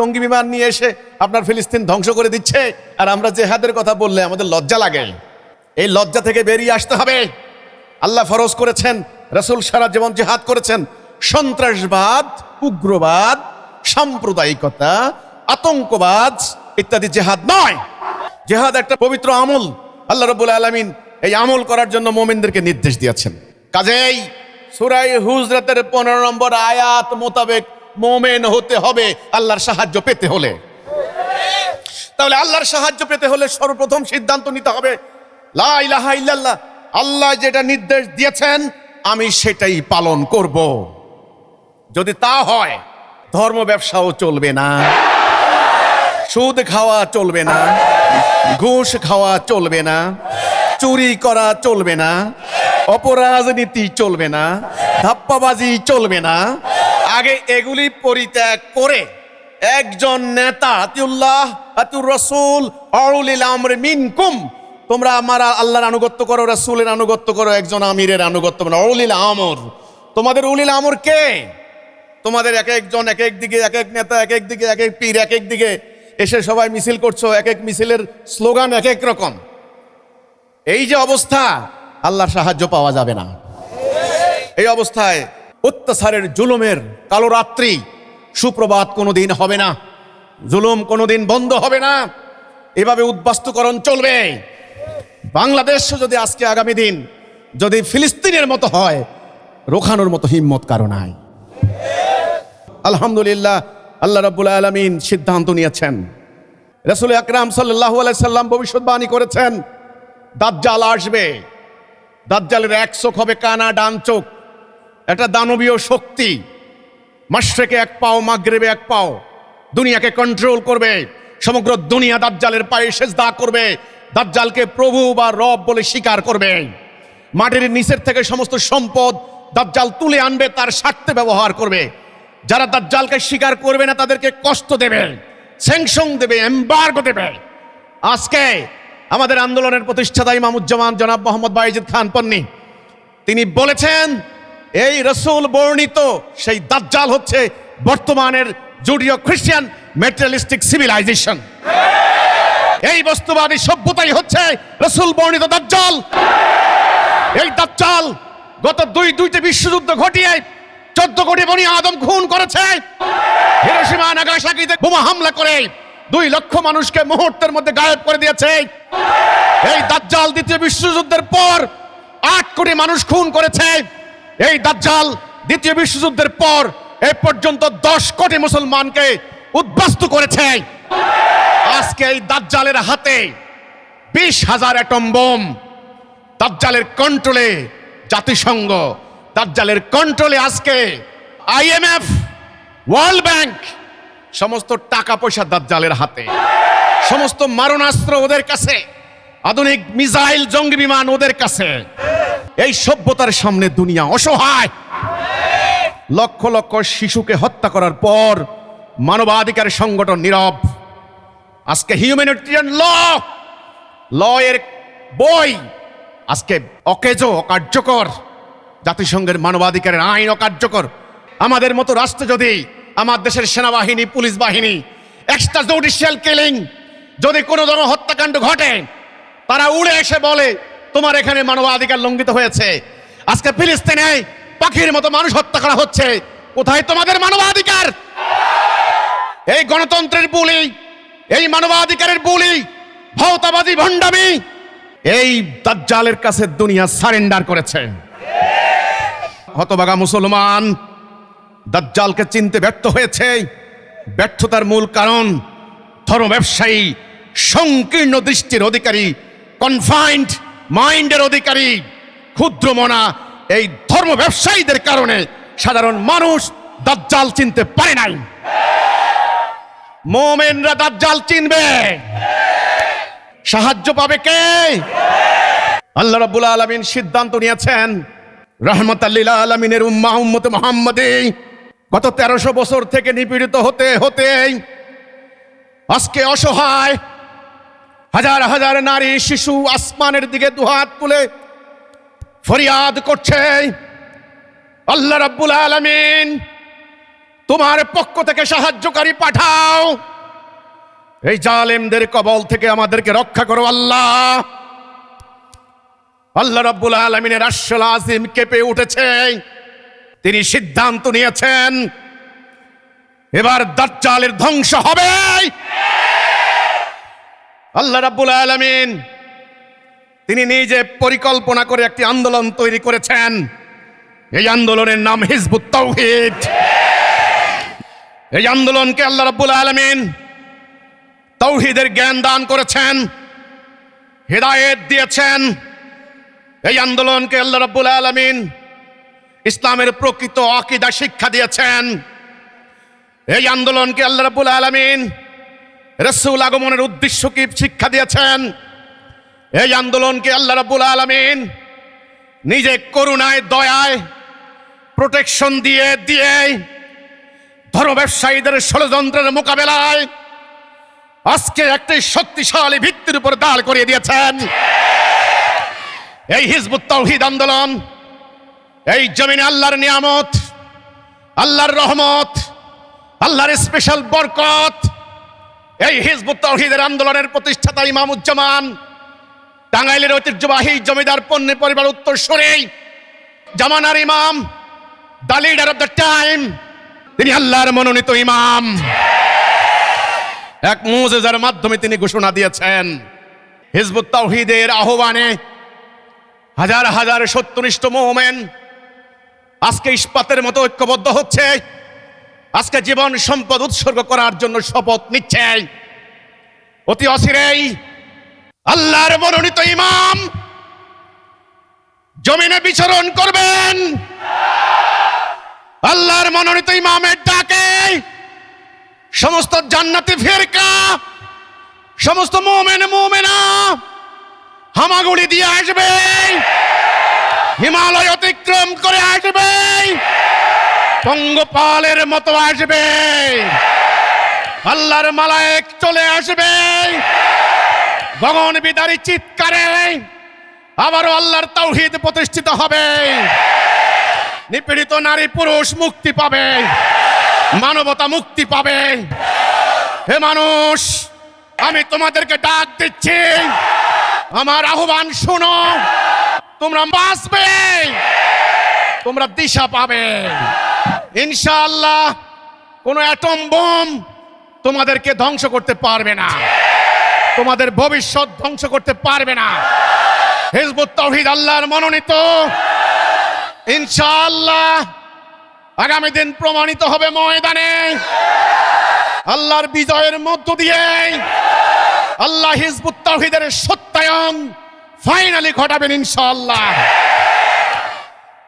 জঙ্গি বিমান নিয়ে এসে আপনার ফিলিস্তিন ধ্বংস করে দিচ্ছে। আর আমরা জেহাদের কথা বললে আমাদের লজ্জা লাগে। এই লজ্জা থেকে বেরিয়ে আসতে হবে। আল্লাহ ফরজ করেছেন, রসুল সারা যেমন জেহাদ করেছেন। সন্ত্রাসবাদ, উগ্রবাদ, সাম্প্রদায়িকতা, আতঙ্কবাদ ইত্যাদি জেহাদ নয়। জেহাদ একটা পবিত্র আমল। আল্লাহ রবুল আলমিন এই আমল করার জন্য মোমিনদেরকে নির্দেশ দিয়েছেন। কাজেই সুরাই হুজরতের পনেরো নম্বর আয়াত মোতাবেক মোমেন হতে হবে আল্লাহর সাহায্য পেতে হলে। তাহলে আল্লাহর সাহায্য পেতে হলে সর্বপ্রথম সিদ্ধান্ত নিতে হবে, লা ইলাহা ইল্লাল্লাহ, আল্লাহ যেটা নির্দেশ দিয়েছেন, আমি সেটাই পালন করব। যদি তা হয়, ধর্ম ব্যবসাও চলবে না, সুদ খাওয়া চলবে না, ঘুষ খাওয়া চলবে না, চুরি করা চলবে না, অপরাজনীতি চলবে না, ধাপ্পাবাজি চলবে না আগে এগুলি পরিত্যাগ করে একজন নেতা আতিউল্লাহ আতিউর রসুল মিনকুম, তোমরা আমার আল্লাহর আনুগত্য করো, রসুলের আনুগত্য করো, একজন আমিরের আনুগত্য করো। অরুলিল আমর, তোমাদের উলিল আমর কে? তোমাদের এক একজন, এক এক দিকে, এক এক নেতা, এক এক দিকে, এক এক পীর, এক এক দিকে এসে সবাই মিছিল করছ, এক এক মিছিলের স্লোগান এক এক রকম। এই যে অবস্থা, আল্লাহর সাহায্য পাওয়া যাবে না। এই অবস্থায় অত্যাচারের জুলুমের কালো রাত্রি, সুপ্রভাত কোনোদিন হবে না, জুলুম কোনোদিন বন্ধ হবে না। এভাবে উদ্বাস্তুকরণ চলবে। বাংলাদেশ যদি আজকে আগামী দিন যদি ফিলিস্তিনের মতো হয়, রোখানোর মতো হিম্মত কারও নাই। আলহামদুলিল্লাহ, আল্লাহ রাব্বুল আলমিন সিদ্ধান্ত নিয়েছেন। রসুল আকরাম সাল্লাহ সাল্লাম ভবিষ্যৎবাণী করেছেন, দাজ্জাল আসবে। দাজ্জালের এক চোখ হবে কানা, ডান চোখ। একটা দানবীয় শক্তি। মাসরেকে এক পাও, মাগরেবে এক পাও। দুনিয়াকে কন্ট্রোল করবে। সমগ্র দুনিয়া দাজ্জালের পায়ে শেষ সেজদা করবে। দাজ্জালকে প্রভু বা রব বলে স্বীকার করবে। মাটির নিচের থেকে সমস্ত সম্পদ দাজ্জাল তুলে আনবে, তার স্বার্থে ব্যবহার করবে। যারা দাজ্জালকে স্বীকার করবে না, তাদেরকে কষ্ট দেবে স্যাংশন দেবে এম্বার্গো দেবে। আজকে আমাদের আন্দোলনের প্রতিষ্ঠাতা ইমামুজ্জামান জনাব মোহাম্মদ বাইজিদ খান পন্নী, তিনি বলেছেন এই রসুল বর্ণিত সেই দাজ্জাল হচ্ছে বর্তমানের জুডিও খ্রিস্টিয়ান মেটেরিয়ালিস্টিক সিভিলাইজেশন। এই বস্তুবাদী সভ্যতাই হচ্ছে রসুল বর্ণিত দাজ্জাল। এই দাজ্জাল গত দুই দুইটি বিশ্বযুদ্ধ ঘটিয়ে চোদ্দ কোটি বনি আদম খুন করেছে। হিরোসীমা নাগাসাকিতে বোমা হামলা করে দুই লক্ষ মানুষকে মুহূর্তের মধ্যে গায়েব করে দিয়েছে। এই দাজ্জাল দ্বিতীয় বিশ্বযুদ্ধের পর আট কোটি মানুষ খুন করেছে। এই দাজ্জাল দ্বিতীয় বিশ্বযুদ্ধের পর এ পর্যন্ত দশ কোটি মুসলমানকে উদ্বাস্তু করেছে। আজকে এই দাজ্জালের হাতে বিশ হাজার অ্যাটম বোম। দাজ্জালের কন্ট্রোলে জাতিসংঘ। দাজ্জালের কন্ট্রোলে আজকে আইএমএফ ওয়ার্ল্ড ব্যাংক, সমস্ত টাকা পয়সা দাজ্জালের হাতে। সমস্ত মারণাস্ত্র ওদের কাছে। আধুনিক মিসাইল জঙ্গি বিমান ওদের কাছে। এই সভ্যতার সামনে দুনিয়া অসহায়। লক্ষ লক্ষ শিশুকে হত্যা করার পর মানবাধিকার সংগঠন নীরব। আজকে হিউম্যানিটেরিয়ান ল ল এর বই, আজকে অকেজ, অকার্যকর। জাতিসংঘের মানবাধিকারের আইন অকার্যকর। আমাদের মতো রাষ্ট্র যদি আমার দেশের সেনাবাহিনী, পুলিশ বাহিনী এক্সট্রা জুডিশিয়াল কিলিং যদি কোনো ধরনের হত্যাকাণ্ড ঘটে, তারা উড়ে এসে বলে তোমার এখানে মানবাধিকার লঙ্ঘিত হয়েছে। আজকে ফিলিস্তিনে পাখির মতো মানুষ হত্যা করা হচ্ছে। কোথায় তোমাদের মানবাধিকার? এই গণতন্ত্রের বুলি, এই মানবাধিকারের বুলি, ভৌতাবাদী ভণ্ডামি, এই দাজ্জালের কাছে দুনিয়া সারেন্ডার করেছে। হতবাগা মুসলমান, দাজ্জালকে চিনতে ব্যর্থ হয়েছে। ব্যর্থতার মূল কারণ ধর্ম ব্যবসায়ী সংকীর্ণ দৃষ্টির অধিকারী কনফাইন্ড মাইন্ডের অধিকারী, ক্ষুদ্র মনা, এই ধর্ম ব্যবসায়ীদের কারণে সাধারণ মানুষ দাজ্জাল চিনতে পারে নাই। মোমেনরা দাজ্জাল চিনবে। সাহায্য পাবে কে? আল্লাহ রাব্বুল আলামিন সিদ্ধান্ত নিয়েছেন, রহমত আল্লিল আলমিনের উম্মা, উম্মতে মোহাম্মদে, গত তেরোশো বছর থেকে নিপীড়িত হতে হতে আজকে অসহায় হাজার হাজার নারী শিশু আসমানের দিকে দুহাত তুলে ফরিয়াদ করছে। আল্লাহ রাব্বুল আলামিন, তোমার পক্ষ থেকে সাহায্যকারী পাঠাও। এই জালেমদের কবল থেকে আমাদেরকে রক্ষা করো আল্লাহ। আল্লাহ রাব্বুল আলমিনের আশল আজিম কেঁপে উঠেছে। তিনি সিদ্ধান্ত নিয়েছেন, এবার দাজ্জালের ধ্বংস হবে আল্লাহ রাব্বুল আলামিন, তিনি নিজে পরিকল্পনা করে একটি আন্দোলন তৈরি করেছেন। এই আন্দোলনের নাম হিজবুত তৌহিদ এই আন্দোলনকে আল্লাহ রাব্বুল আলমিন তৌহিদের জ্ঞান দান করেছেন, হেদায়েত দিয়েছেন। এই আন্দোলনকে আল্লাহ রাব্বুল আলামিন ইসলামের প্রকৃত আকিদা শিক্ষা দিয়েছেন। এই আন্দোলনকে আল্লাহ রাব্বুল আলামিন রসুল আগমনের উদ্দেশ্য কি শিক্ষা দিয়েছেন? এই আন্দোলনকে আল্লাহ রাব্বুল আলমিন নিজে করুণায়, দয়ায় প্রোটেকশন দিয়ে দিয়ে ধর্ম ব্যবসায়ীদের ষড়যন্ত্রের মোকাবেলায় আজকে একটি শক্তিশালী ভিত্তির উপর দাঁড় করিয়ে দিয়েছেন। এই হিজবুত তৌহিদ আন্দোলন, এই জমিনে আল্লাহর নিয়ামত, আল্লাহর রহমত, আল্লাহর স্পেশাল বরকত এই হিজবুত তৌহিদের আন্দোলনের প্রতিষ্ঠাতা ইমামুজ্জামান, টাঙ্গাইলের ঐতিহ্যবাহী জমিদার পণ্যের পরিবার উত্তর সরেই জামানার ইমাম, the leader of the time, তিনি আল্লাহর মনোনীত ইমাম। এক মুজেজার মাধ্যমে তিনি ঘোষণা দিয়েছেন, হিজবুত তাওহীদের আহ্বানে হাজার হাজার সত্যনিষ্ঠ মোমেন আজকে ইস্পাতের মতো ঐক্যবদ্ধ হচ্ছে। আজকে জীবন সম্পদ উৎসর্গ করার জন্য শপথ নিচ্ছে। অতি অচিরেই আল্লাহর মনোনীত ইমাম জমিনে বিচরণ করবেন। আল্লাহর মনোনীত ইমামের ডাকে সমস্ত জান্নাতি ফেরকা, সমস্ত মোমেন মোমেনা হামাগুড়ি দিয়ে আসবে। হিমালয় অতিক্রম করে আসবে। পঙ্গপালের মতো আসবে। আল্লাহর মালায়েক চলে আসবে। গগন বিদারী চিৎকারে আবারও আল্লাহর তৌহিদ প্রতিষ্ঠিত হবে। নিপীড়িত নারী পুরুষ মুক্তি পাবে। মানবতা মুক্তি পাবে। হে মানুষ, আমি তোমাদেরকে ডাক দিচ্ছি। আমার আহ্বান শোনো। তোমরা বাঁচবে। তোমরা দিশা পাবে। ইনশাআল্লাহ, কোন অ্যাটম বোম তোমাদেরকে ধ্বংস করতে পারবে না। তোমাদের ভবিষ্যৎ ধ্বংস করতে পারবে না। হিজবুত তৌহিদ আল্লাহর মনোনীত। ইনশাআল্লাহ, আগামী দিন প্রমাণিত হবে ময়দানে। আল্লাহর বিজয়ের মধ্য দিয়ে আল্লাহ হিজবুত তাওহীদের সত্যায়ন ফাইনালি ঘটাবেন ইনশাআল্লাহ।